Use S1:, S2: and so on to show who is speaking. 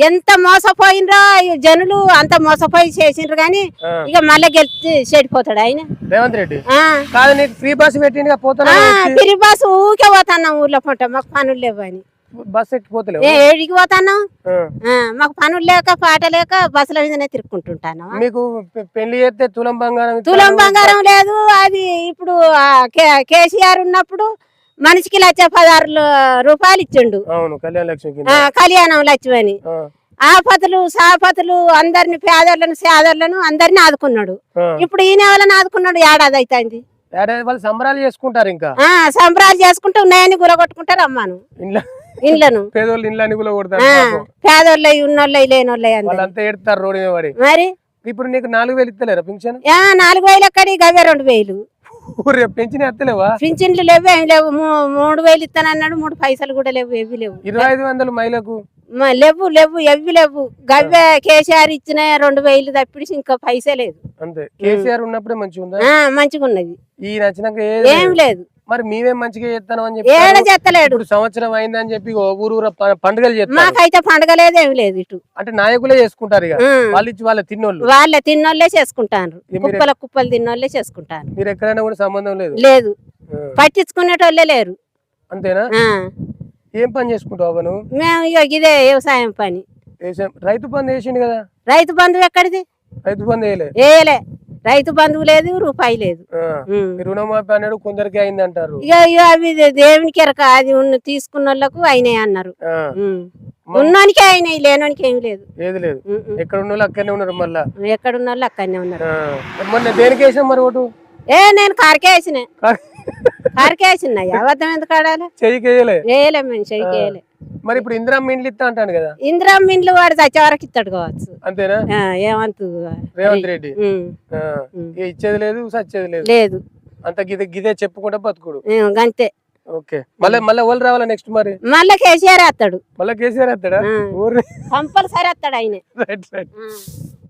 S1: ఎంత మోసపోయినరో జనులు అంత మోసపోయి చేసిండ్రు కానీ
S2: ఆ.
S1: ఇక మళ్ళీ గెలిచి చెడిపోతాడు ఆయన.
S2: రేవంత్ రెడ్డి? ఫ్రీ బస్ పెట్టింది పోతాను
S1: తిరిగి బస్సు ఊకే పోతున్నాం ఊర్లో పంట మాకు పనులు లేవు అని.
S2: బస్ ఎక్కి పోతలేవు?
S1: ఏ ఏడికి.
S2: ఆ,
S1: మాకు పనులు లేక పాట లేక బస్సుల మీదనే తిరుక్కుంటుంటాను
S2: మీకు పెళ్ళి చేస్తే తులం బంగారం.
S1: తులం బంగారం లేదు అది ఇప్పుడు కేసీఆర్ ఉన్నప్పుడు మనిషికి లక్ష పదహారు రూపాయలు ఇచ్చిండు.
S2: అవును కళ్యాణ లక్ష్మి
S1: ఆ, ఆపతులు సాపతులు అందరిని పేదలను సేదలను అందరిని ఆదుకున్నాడు. ఇప్పుడు ఈయన వాళ్ళని ఆదుకున్నాడు? ఏడాది అవుతుంది
S2: సంబరాలు చేసుకుంటారు ఇంకా.
S1: సంబరాలు చేసుకుంటూ ఉన్నాయని గులగొట్టుకుంటారు అమ్మాను. ఇండ్లను.
S2: పేదోళ్ళు అని.
S1: పేదోళ్ళయి ఉన్నోళ్ళయి లేనోళ్ళయి అందరు.
S2: వాళ్ళంతా ఏడుతారు రోడ్డు
S1: మరి?
S2: ఇప్పుడు నీకు నాలుగు వేలు ఇస్తలేరా పింఛన్?
S1: నాలుగు వేలు ఎక్కడి? గవే రెండు వేలు.
S2: పెంచిన ఎత్తలేవా?
S1: పింఛన్లు లేవు ఏం లేవు. మూడు వేలు ఇస్తానన్నాడు మూడు పైసలు కూడా లేవు ఎవి లేవు.
S2: ఇరవై ఐదు వందలు మహిళకు
S1: మ- లేవు లేవు ఎవి లేవు. గవ్వే కేసీఆర్ ఇచ్చిన రెండు వేలు తప్పిడిచి ఇంకా పైసే లేదు.
S2: అంతే. కేసీఆర్ ఉన్నప్పుడే మంచిగా ఉందా
S1: ఆ మంచిగా ఉన్నది
S2: ఈ నచ్చినాక
S1: ఏం
S2: లేదు. మరి మేమేం మంచిగా చేస్తాను అని చెప్పి
S1: ఏడ చెత్తలేడు
S2: ఇప్పుడు సంవత్సరం అయిందని చెప్పి ఓ ఊరు పండుగలు చేస్తారు.
S1: మాకైతే పండగ లేదు ఏం లేదు ఇటు.
S2: అంటే నాయకులే చేసుకుంటారు ఇక. వాళ్ళు ఇచ్చి వాళ్ళ తిన్నోళ్ళు.
S1: వాళ్ళే తిన్నోళ్ళే చేసుకుంటారు కుప్పల కుప్పలు తిన్నోళ్ళే చేసుకుంటారు
S2: మీరు ఎక్కడైనా కూడా సంబంధం లేదు?
S1: లేదు. పట్టించుకునేటోళ్ళే లేరు.
S2: అంతేనా. ఏం పని చేసుకుంటావు నువ్వు
S1: మేము ఇదే వ్యవసాయం పని.
S2: రైతు బంధు వేసిండు కదా?
S1: రైతు బంధువు ఎక్కడిది?
S2: రైతు బంధు వేయలే.
S1: వేయలే. రైతు బంధువు లేదు రూపాయి లేదు.
S2: రుణమాఫీ అన్నాడు కొందరికి అయింది అంటారు
S1: ఇక అవి దేవునికి ఎరక అది ఉన్న తీసుకున్న వాళ్ళకు అయినాయి అన్నారు. ఉన్నోనికే అయినాయి లేనోనికి ఏమి లేదు.
S2: ఏది లేదు. ఎక్కడ ఉన్న వాళ్ళు అక్కడనే ఉన్నారు మళ్ళా?
S1: ఎక్కడున్న వాళ్ళు అక్కడనే ఉన్నారు.
S2: మొన్న దేనికి వేసాం మరి ఓటు?
S1: ఏ నేను కారకే వేసిన. కారకే వేసిన. అబద్ధం ఎందుకు ఆడాలి?
S2: చెయ్యికి వేయలే.
S1: మేము వేయలే.
S2: మరి ఇప్పుడు ఇందిరా ఇండ్లు ఇస్తా అంటాను కదా.
S1: ఇందిరా మిండ్లు వాడు చచ్చే వరకు ఇస్తాడు కావచ్చు.
S2: అంతేనా?
S1: ఏమంతు
S2: రేవంత్ రెడ్డి. ఇచ్చేది లేదు సచ్చేది లేదు.
S1: లేదు.
S2: అంత గిదే గిదే చెప్పుకుంటా బతుకుడు.
S1: గంతే.
S2: ఓకే. మళ్ళీ మళ్ళీ ఎవరు రావాలా నెక్స్ట్ మరి?
S1: మళ్ళీ కేసీఆర్ వస్తాడు.
S2: మళ్ళీ కేసీఆర్ వస్తాడా?
S1: కంపల్సరీ వస్తాడు ఆయన.
S2: Right right.